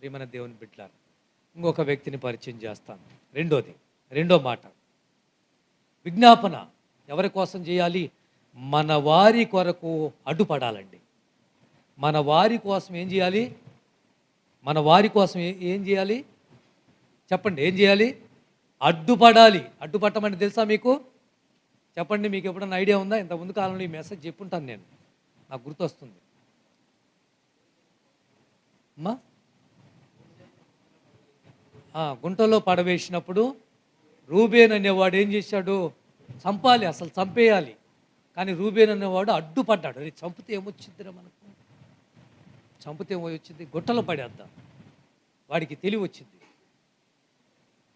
ప్రియమైన దేవుని బిడ్డలారు ఇంకొక వ్యక్తిని పరిచయం చేస్తాను. రెండోది రెండో మాట. విజ్ఞాపన ఎవరి కోసం చేయాలి? మన వారి కొరకు అడ్డుపడాలండి. మన వారి కోసం ఏం చేయాలి? మన వారి కోసం ఏం చేయాలి? చెప్పండి ఏం చేయాలి? అడ్డుపడాలి. అడ్డుపట్టమని తెలుసా మీకు? చెప్పండి మీకు ఎప్పుడన్నా ఐడియా ఉందా? ఇంత ముందు కాలంలో ఈ మెసేజ్ చెప్పుంటాను నేను. నాకు గుర్తొస్తుంది. అమ్మా? గుంటలో పడవేసినప్పుడు రూబేన్ అనేవాడు ఏం చేశాడు? చంపాలి అసలు చంపేయాలి. కానీ రూబేన్ అనేవాడు అడ్డుపడ్డాడు. అది చంపితే ఏమొచ్చిందిరా మనకు? చంపితే ఏమో వచ్చింది గుట్టలో పడేద్దాం. వాడికి తెలివి వచ్చింది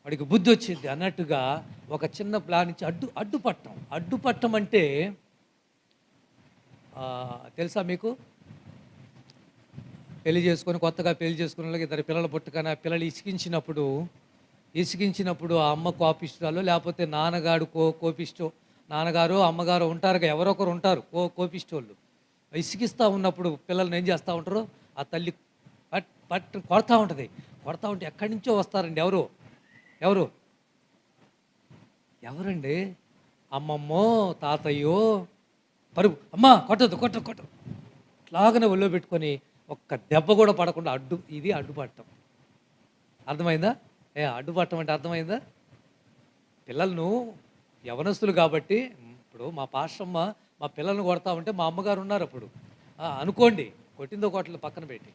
వాడికి బుద్ధి వచ్చింది అన్నట్టుగా ఒక చిన్న ప్లాన్ ఇచ్చి అడ్డు అడ్డుపట్టం. అడ్డుపట్టం అంటే తెలుసా మీకు? పెళ్ళి చేసుకొని కొత్తగా పెళ్ళి చేసుకున్న వాళ్ళకి ఇద్దరు పిల్లలు పుట్టగానే ఆ పిల్లలు ఇసికించినప్పుడు ఇసికించినప్పుడు ఆ అమ్మ కోపిష్టాలు లేకపోతే నాన్నగాడు కో కోపిష్టో నాన్నగారు అమ్మగారు ఉంటారుగా ఎవరో ఒకరు ఉంటారు కో కోపిష్టోళ్ళు. ఇసికిస్తూ ఉన్నప్పుడు పిల్లల్ని ఏం చేస్తూ ఉంటారు? ఆ తల్లి పట్ పట్ కొడతా ఉంటుంది. కొడతా ఉంటే ఎక్కడి నుంచో వస్తారండి ఎవరు? ఎవరు? ఎవరండి? అమ్మమ్మో తాతయ్యో పరుగు. అమ్మ కొట్టదు కొట్టదు కొట్టదు ఇట్లాగనే ఒళ్ళో పెట్టుకొని ఒక్క దెబ్బ కూడా పడకుండా అడ్డు ఇది అడ్డుపట్టం అర్థమైందా? ఏ అడ్డుపట్టం అంటే అర్థమైందా? పిల్లలను యవనస్తులు కాబట్టి ఇప్పుడు మా పాస్టమ్మ మా పిల్లల్ని కొడతా ఉంటే మా అమ్మగారు ఉన్నారు అప్పుడు. అనుకోండి కొట్టిందో కొట్టలు పక్కన పెట్టి.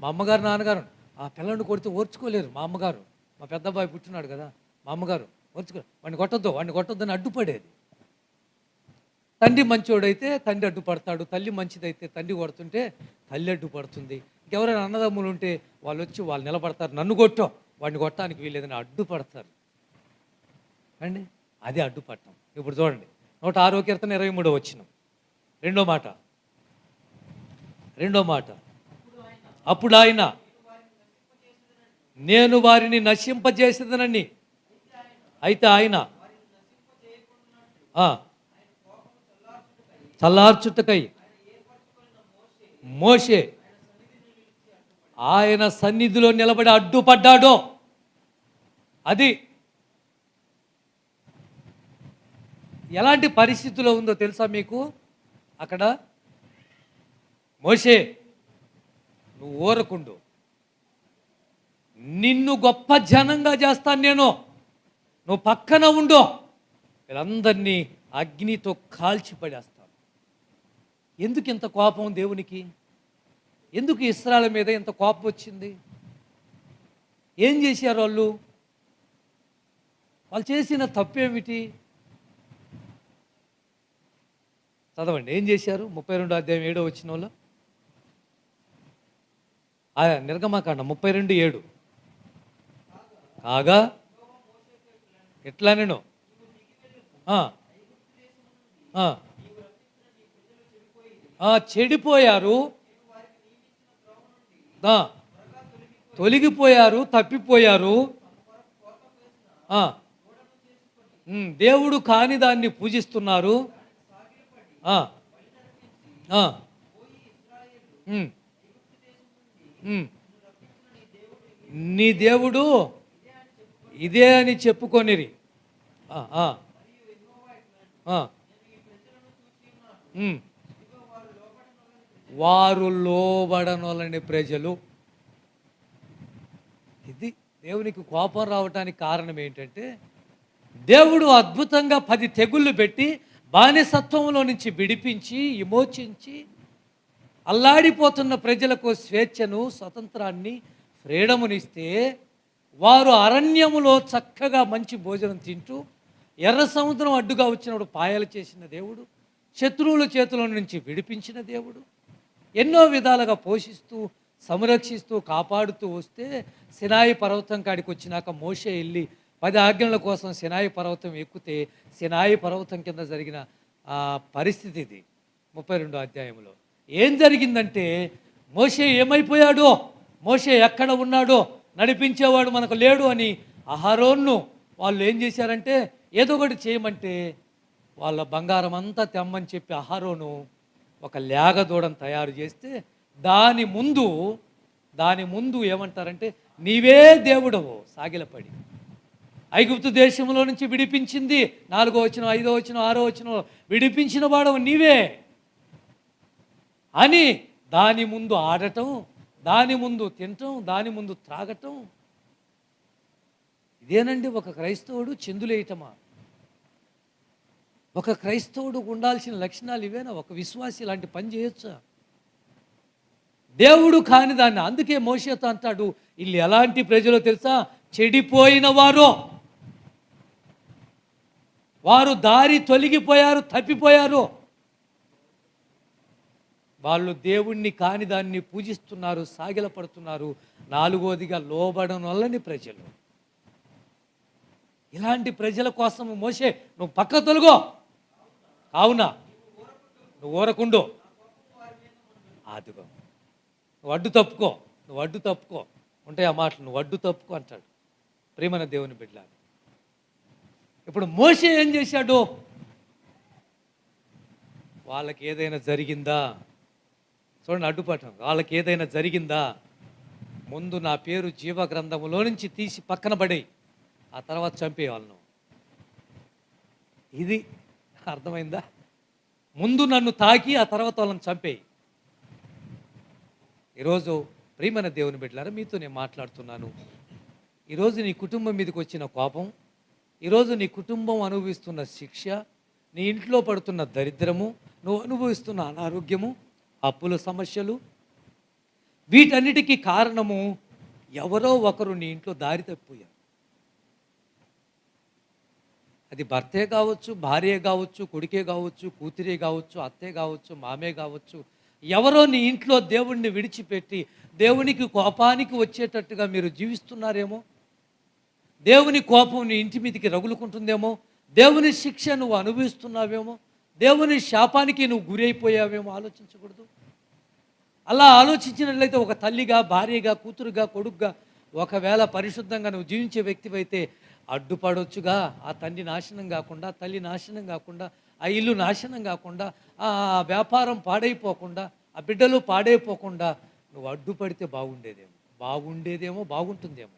మా అమ్మగారు నాన్నగారు ఆ పిల్లల్ని కొడితే ఓర్చుకోలేరు మా అమ్మగారు. మా పెద్ద అబ్బాయి పుట్టినాడు కదా మా అమ్మగారు. ఓర్చుకో వాడిని కొట్టద్దు వాడిని కొట్టొద్దని అడ్డుపడేది. తండ్రి మంచోడైతే తండ్రి అడ్డుపడతాడు తల్లి మంచిదైతే తండ్రి కొడుతుంటే తల్లి అడ్డుపడుతుంది ఇంకెవరైనా అన్నదమ్ములు ఉంటే వాళ్ళు వచ్చి వాళ్ళు నిలబడతారు నన్ను కొట్టో వాడిని కొట్టడానికి వీలేదని అడ్డుపడతారు అండి? అది అడ్డుపడటం ఇప్పుడు చూడండి నూట ఆరో కీర్తన ఇరవై మూడో వచ్చిన రెండో మాట. రెండో మాట. అప్పుడు ఆయన నేను వారిని నశింపజేసేదనని. అయితే ఆయన చల్లార్చుటకై. మోషే ఆయన సన్నిధిలో నిలబడి అడ్డుపడ్డాడో. అది ఎలాంటి పరిస్థితిలో ఉందో తెలుసా మీకు? అక్కడ మోషే నువ్వు ఊరకుండు. నిన్ను గొప్ప జనంగా చేస్తాను నేను. నువ్వు పక్కన ఉండు. వీళ్ళందరినీ అగ్నితో కాల్చి పడేస్తాను ఎందుకు ఇంత కోపం దేవునికి? ఎందుకు ఇస్రాల మీద ఇంత కోపం వచ్చింది? ఏం చేశారు వాళ్ళు? వాళ్ళు చేసిన తప్పేమిటి? చదవండి. ఏం చేశారు? ముప్పై రెండో అధ్యాయం ఏడో వచ్చిన వాళ్ళు ఆ నిర్గమకాండ ముప్పై రెండు ఏడు. కాగా? ఎట్లా నేను? ఆ, చెడిపోయారు. తొలగిపోయారు తప్పిపోయారు. దేవుడు కాని దాన్ని పూజిస్తున్నారు. నీ దేవుడు ఇదే అని చెప్పుకొనిరి. ఆ, వారు లోబడనోలని ప్రజలు. ఇది దేవునికి కోపం రావటానికి కారణం ఏంటంటే దేవుడు అద్భుతంగా పది తెగుళ్ళు పెట్టి బానిసత్వంలో నుంచి విడిపించి విమోచించి అల్లాడిపోతున్న ప్రజలకు స్వేచ్ఛను స్వతంత్రాన్ని ఫ్రీడమునిస్తే వారు అరణ్యములో చక్కగా మంచి భోజనం తింటూ ఎర్ర సముద్రం అడ్డుగా వచ్చినప్పుడు పాయలు చేసిన దేవుడు శత్రువుల చేతుల నుంచి విడిపించిన దేవుడు. ఎన్నో విధాలుగా పోషిస్తూ సంరక్షిస్తూ కాపాడుతూ వస్తే సినాయి పర్వతం కాడికి వచ్చినాక మోషే వెళ్ళి పది ఆజ్ఞల కోసం సినాయి పర్వతం ఎక్కితే సినాయి పర్వతం కింద జరిగిన ఆ పరిస్థితి ఇది. ముప్పై రెండో అధ్యాయంలో ఏం జరిగిందంటే మోషే ఏమైపోయాడో మోషే ఎక్కడ ఉన్నాడో నడిపించేవాడు మనకు లేడు అని అహరోన్ను వాళ్ళు ఏం చేశారంటే ఏదో ఒకటి చేయమంటే వాళ్ళ బంగారం అంతా తెమ్మని చెప్పి అహరోను ఒక లేగ దూడను తయారు చేస్తే దాని ముందు దాని ముందు ఏమంటారంటే నీవే దేవుడవు సాగిలపడి. ఐగుప్తు దేశంలో నుంచి విడిపించింది నాలుగో వచ్చిన ఐదో వచ్చిన ఆరో వచ్చిన విడిపించిన వాడవు నీవే. అని దాని ముందు ఆడటం దాని ముందు తినటం దాని ముందు త్రాగటం. ఇదేనండి ఒక క్రైస్తవుడు చెందులేయటమా? ఒక క్రైస్తవుడు ఉండాల్సిన లక్షణాలు ఇవేనా? ఒక విశ్వాసి ఇలాంటి పని చేయొచ్చా? దేవుడు కాని దాన్ని. అందుకే మోసేత అంటాడు వీళ్ళు ఎలాంటి ప్రజలో తెలుసా? చెడిపోయిన వారు. వారు దారి తొలగిపోయారు తప్పిపోయారు. వాళ్ళు దేవుణ్ణి కాని దాన్ని పూజిస్తున్నారు సాగిలపడుతున్నారు. నాలుగోదిగా లోబడడం వల్లని ప్రజలు. ఇలాంటి ప్రజల కోసం మోసే నువ్వు పక్క తొలగో. అవునా? నువ్వు ఊరకుండు. అదిగో నువ్వు అడ్డు తప్పుకో. నువ్వు అడ్డు తప్పుకో. ఉంటాయి ఆ మాటలు. నువ్వు అడ్డు తప్పుకో అంటాడు. ప్రేమన దేవుని బిడ్డ ఇప్పుడు మోసే ఏం చేశాడు? వాళ్ళకి ఏదైనా జరిగిందా? చూడండి అడ్డుపట్టం వాళ్ళకి ఏదైనా జరిగిందా? ముందు నా పేరు జీవ గ్రంథములో నుంచి తీసి పక్కన పడేయి. ఆ తర్వాత చంపేవాళ్ళను ఇది అర్థమైందా? ముందు నన్ను తాకి ఆ తర్వాత వాళ్ళని చంపేయి. ఈరోజు ప్రియమైన దేవుని బిడ్డలారా మీతో నేను మాట్లాడుతున్నాను. ఈరోజు నీ కుటుంబం మీదకి వచ్చిన కోపం ఈరోజు నీ కుటుంబం అనుభవిస్తున్న శిక్ష నీ ఇంట్లో పడుతున్న దరిద్రము నువ్వు అనుభవిస్తున్న అనారోగ్యము అప్పుల సమస్యలు వీటన్నిటికీ కారణము ఎవరో ఒకరు నీ ఇంట్లో దారి తప్పిపోయారు. అది భర్తే కావచ్చు భార్యే కావచ్చు కొడుకే కావచ్చు కూతురే కావచ్చు అత్తే కావచ్చు మామే కావచ్చు ఎవరో నీ ఇంట్లో దేవుణ్ణి విడిచిపెట్టి దేవునికి కోపానికి వచ్చేటట్టుగా మీరు జీవిస్తున్నారేమో? దేవుని కోపం నీ ఇంటి మీదకి రగులుకుంటుందేమో? దేవుని శిక్ష నువ్వు అనుభవిస్తున్నావేమో? దేవుని శాపానికి నువ్వు గురైపోయావేమో? ఆలోచించకూడదు. అలా ఆలోచించినట్లయితే ఒక తల్లిగా భార్యగా కూతురుగా కొడుకుగా ఒకవేళ పరిశుద్ధంగా నువ్వు జీవించే వ్యక్తివైతే అడ్డుపడొచ్చుగా. ఆ తండ్రి నాశనం కాకుండా తల్లి నాశనం కాకుండా ఆ ఇల్లు నాశనం కాకుండా ఆ వ్యాపారం పాడైపోకుండా ఆ బిడ్డలు పాడైపోకుండా నువ్వు అడ్డుపడితే బాగుండేదేమో. బాగుండేదేమో బాగుంటుందేమో.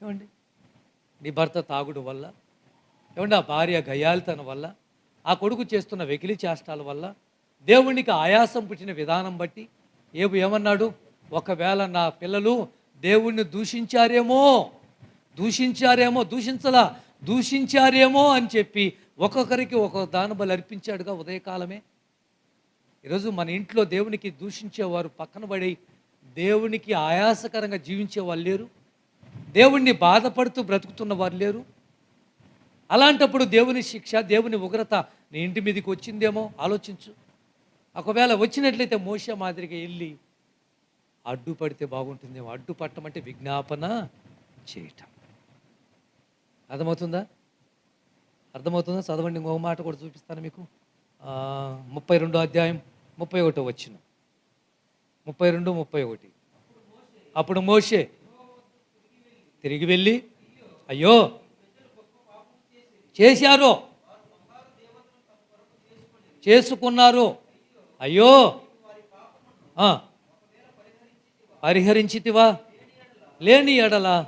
ఏమండి? నీ భర్త తాగుడు వల్ల ఏమండి? ఆ భార్య గయాలితన వల్ల ఆ కొడుకు చేస్తున్న వెకిలి చేష్టాల వల్ల దేవునికి ఆయాసం పుట్టిన విధానం బట్టి ఏబు ఏమన్నాడు? ఒకవేళ నా పిల్లలు దేవుణ్ణి దూషించారేమో? దూషించారేమో? దూషించలా. దూషించారేమో అని చెప్పి ఒక్కొక్కరికి ఒక్కొక్క దాన బలి అర్పించాడుగా ఉదయకాలమే. ఈరోజు మన ఇంట్లో దేవునికి దూషించేవారు పక్కన పడి దేవునికి ఆయాసకరంగా జీవించే వాళ్ళు లేరు. దేవుణ్ణి బాధపడుతూ బ్రతుకుతున్న వారు లేరు. అలాంటప్పుడు దేవుని శిక్ష దేవుని ఉగ్రత నీ ఇంటి మీదకి వచ్చిందేమో? ఆలోచించు. ఒకవేళ వచ్చినట్లయితే మోస మాదిరిగా వెళ్ళి అడ్డుపడితే బాగుంటుందేమో. అడ్డుపట్టమంటే విజ్ఞాపన చేయటం. అర్థమవుతుందా? అర్థమవుతుందా? చదవండి ఇంకొక మాట కూడా చూపిస్తాను మీకు. ముప్పై రెండో అధ్యాయం ముప్పై ఒకటో వచ్చిన. ముప్పై రెండు ముప్పై ఒకటి. అప్పుడు మోషే తిరిగి వెళ్ళి అయ్యో చేశారు. చేసుకున్నారు. అయ్యో పరిహరించితివా? లేని ఎడల.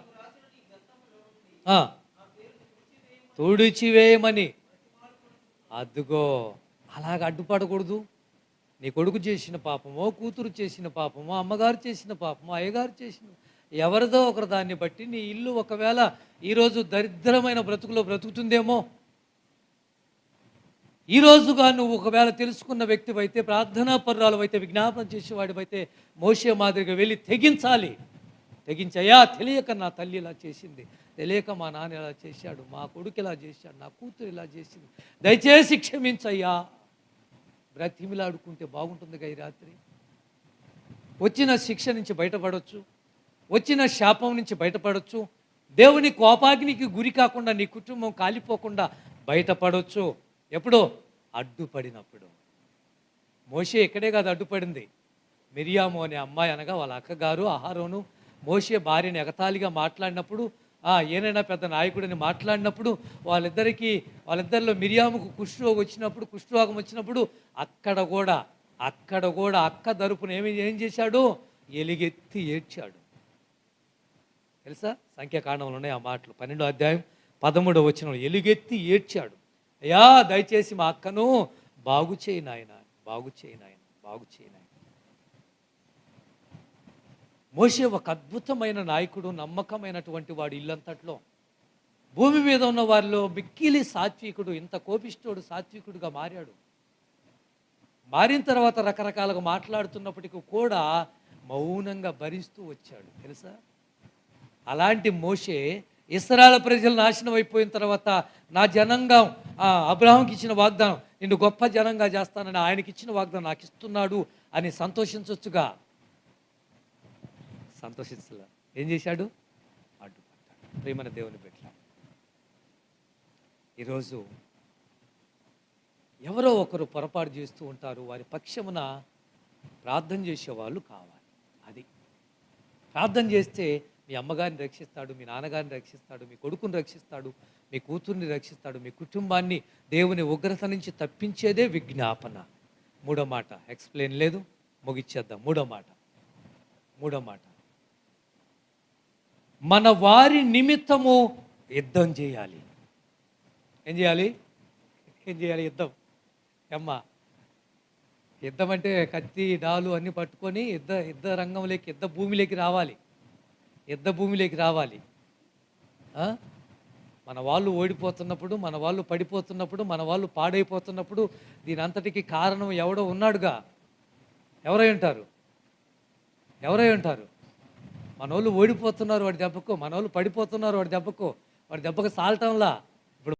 తుడిచివేయమని. అద్దుగో అలాగ అడ్డుపడకూడదు. నీ కొడుకు చేసిన పాపమో కూతురు చేసిన పాపమో అమ్మగారు చేసిన పాపమో అయ్యగారు చేసిన ఎవరిదో ఒకరు దాన్ని బట్టి నీ ఇల్లు ఒకవేళ ఈరోజు దరిద్రమైన బ్రతుకులో బ్రతుకుతుందేమో. ఈ రోజుగా నువ్వు ఒకవేళ తెలుసుకున్న వ్యక్తివైతే ప్రార్థనా పర్రాలు అయితే విజ్ఞాపన చేసేవాడివైతే మోసే మాదిరిగా వెళ్ళి తెగించాలి. తెగించయ్యా తెలియక నా తల్లి ఇలా చేసింది. తెలియక మా నాన్న ఇలా చేశాడు మా కొడుకు ఇలా చేశాడు నా కూతురు ఇలా చేసింది. దయచేసి క్షమించయ్యా. బ్రతిమిలాడుకుంటే బాగుంటుంది ఈ రాత్రి. వచ్చిన శిక్ష నుంచి బయటపడవచ్చు వచ్చిన శాపం నుంచి బయటపడవచ్చు దేవుని కోపాగ్నికి గురి కాకుండా నీ కుటుంబం కాలిపోకుండా బయటపడవచ్చు ఎప్పుడో? అడ్డుపడినప్పుడు. మోషే ఇక్కడే కాదు అడ్డుపడింది. మిరియాము అనే అమ్మాయి అనగా వాళ్ళ అక్కగారు ఆహారోను మోషే భార్యని ఎగతాళిగా మాట్లాడినప్పుడు ఏనైనా పెద్ద నాయకుడిని మాట్లాడినప్పుడు వాళ్ళిద్దరికీ వాళ్ళిద్దరిలో మిరియాముకు కుష్ఠరోగం వచ్చినప్పుడు కుష్ఠరోగం వచ్చినప్పుడు అక్కడ కూడా అక్కడ కూడా అక్క తరపున ఏమి ఏం చేశాడు? ఎలిగెత్తి ఏడ్చాడు. తెలుసా? సంఖ్యాకాండంలో ఉన్నాయి ఆ మాటలు. పన్నెండో అధ్యాయం పదమూడవ వచ్చిన ఎలుగెత్తి ఏడ్చాడు. అయ్యా దయచేసి మా అక్కను బాగు చేయి నాయన బాగు చేయి నాయన బాగు చేయి నాయన. మోషే ఒక అద్భుతమైన నాయకుడు నమ్మకమైనటువంటి వాడు ఇల్లంతట్లో. భూమి మీద ఉన్న వారిలో మిక్కిలి సాత్వికుడు ఇంత కోపిష్టోడు సాత్వికుడుగా మారాడు. మారిన తర్వాత రకరకాలుగా మాట్లాడుతున్నప్పటికీ కూడా మౌనంగా భరిస్తూ వచ్చాడు. తెలుసా? అలాంటి మోషే ఇస్రాయల్ ప్రజలు నాశనం అయిపోయిన తర్వాత నా జనంగా అబ్రహాంకి ఇచ్చిన వాగ్దానం నిన్ను గొప్ప జనంగా చేస్తానని ఆయనకి ఇచ్చిన వాగ్దానం నాకు ఇస్తున్నాడు అని సంతోషించవచ్చుగా సంతోషించలే. ఏం చేశాడు? అడ్డుపడ్డాడు. ప్రేమన దేవుని పెట్ట ఈరోజు ఎవరో ఒకరు పొరపాటు చేస్తూ ఉంటారు. వారి పక్షమున ప్రార్థన చేసేవాళ్ళు కావాలి. అది. ప్రార్థన చేస్తే మీ అమ్మగారిని రక్షిస్తాడు మీ నాన్నగారిని రక్షిస్తాడు మీ కొడుకుని రక్షిస్తాడు మీ కూతుర్ని రక్షిస్తాడు మీ కుటుంబాన్ని దేవుని ఉగ్రత నుంచి తప్పించేదే విజ్ఞాపన. మూడో మాట ఎక్స్ప్లెయిన్ లేదు ముగిచ్చేద్దాం. మూడో మాట మూడో మాట. మన వారి నిమిత్తము యుద్ధం చేయాలి. ఏం చేయాలి? ఏం చేయాలి యుద్ధం? అమ్మ యుద్ధం అంటే కత్తి డాలు అన్నీ పట్టుకొని యుద్ధ యుద్ధ రంగంలోకి యుద్ధ భూమిలోకి రావాలి. యుద్ధ భూమిలోకి రావాలి. మన వాళ్ళు ఓడిపోతున్నప్పుడు మన వాళ్ళు పడిపోతున్నప్పుడు మన వాళ్ళు పాడైపోతున్నప్పుడు దీని అంతటికి కారణం ఎవడో ఉన్నాడుగా? ఎవరై ఉంటారు? ఎవరై ఉంటారు? మన వాళ్ళు ఓడిపోతున్నారు వాడి దెబ్బకు మన వాళ్ళు పడిపోతున్నారు వాడి దెబ్బకు వాడి దెబ్బకు సాలటంలా.